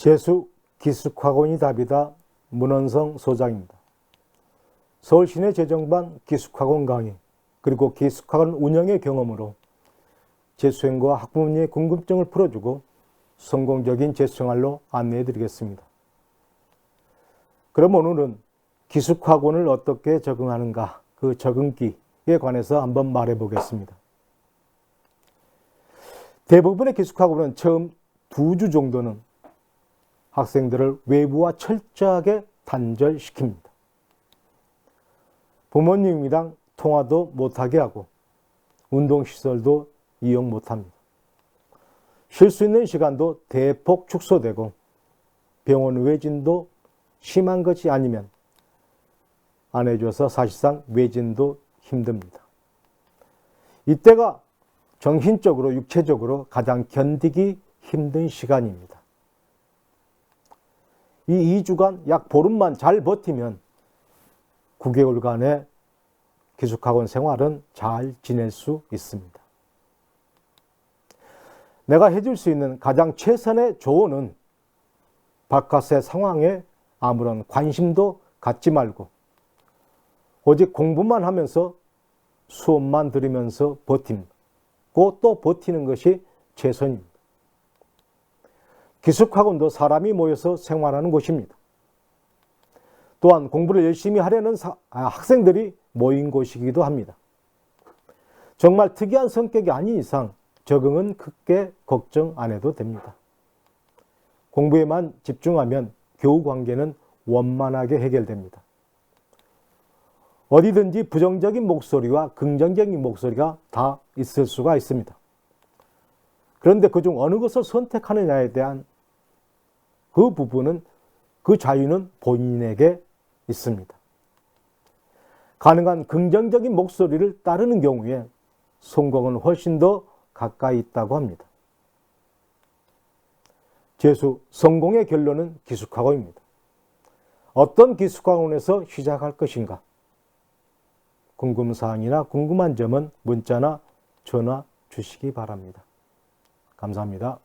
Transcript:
재수 기숙학원이 답이다 문원성 소장입니다. 서울시내 재정반 기숙학원 강의 그리고 기숙학원 운영의 경험으로 재수생과 학부모님의 궁금증을 풀어주고 성공적인 재수생활로 안내해 드리겠습니다. 그럼 오늘은 기숙학원을 어떻게 적응하는가 그 적응기에 관해서 한번 말해 보겠습니다. 대부분의 기숙학원은 처음 두 주 정도는 학생들을 외부와 철저하게 단절시킵니다. 부모님이랑 통화도 못하게 하고 운동시설도 이용 못합니다. 쉴 수 있는 시간도 대폭 축소되고 병원 외진도 심한 것이 아니면 안 해줘서 사실상 외진도 힘듭니다. 이때가 정신적으로 육체적으로 가장 견디기 힘든 시간입니다. 이 2주간 약 보름만 잘 버티면 9개월간의 기숙학원 생활은 잘 지낼 수 있습니다. 내가 해줄 수 있는 가장 최선의 조언은 바깥의 상황에 아무런 관심도 갖지 말고 오직 공부만 하면서 수업만 들으면서 버팀고 또 버티는 것이 최선입니다. 기숙학원도 사람이 모여서 생활하는 곳입니다. 또한 공부를 열심히 하려는 사, 아, 학생들이 모인 곳이기도 합니다. 정말 특이한 성격이 아닌 이상 적응은 크게 걱정 안 해도 됩니다. 공부에만 집중하면 교우 관계는 원만하게 해결됩니다. 어디든지 부정적인 목소리와 긍정적인 목소리가 다 있을 수가 있습니다. 그런데 그중 어느 것을 선택하느냐에 대한 그 부분은 그 자유는 본인에게 있습니다. 가능한 긍정적인 목소리를 따르는 경우에 성공은 훨씬 더 가까이 있다고 합니다. 재수 성공의 결론은 기숙학원입니다. 어떤 기숙학원에서 시작할 것인가? 궁금사항이나 궁금한 점은 문자나 전화 주시기 바랍니다. 감사합니다.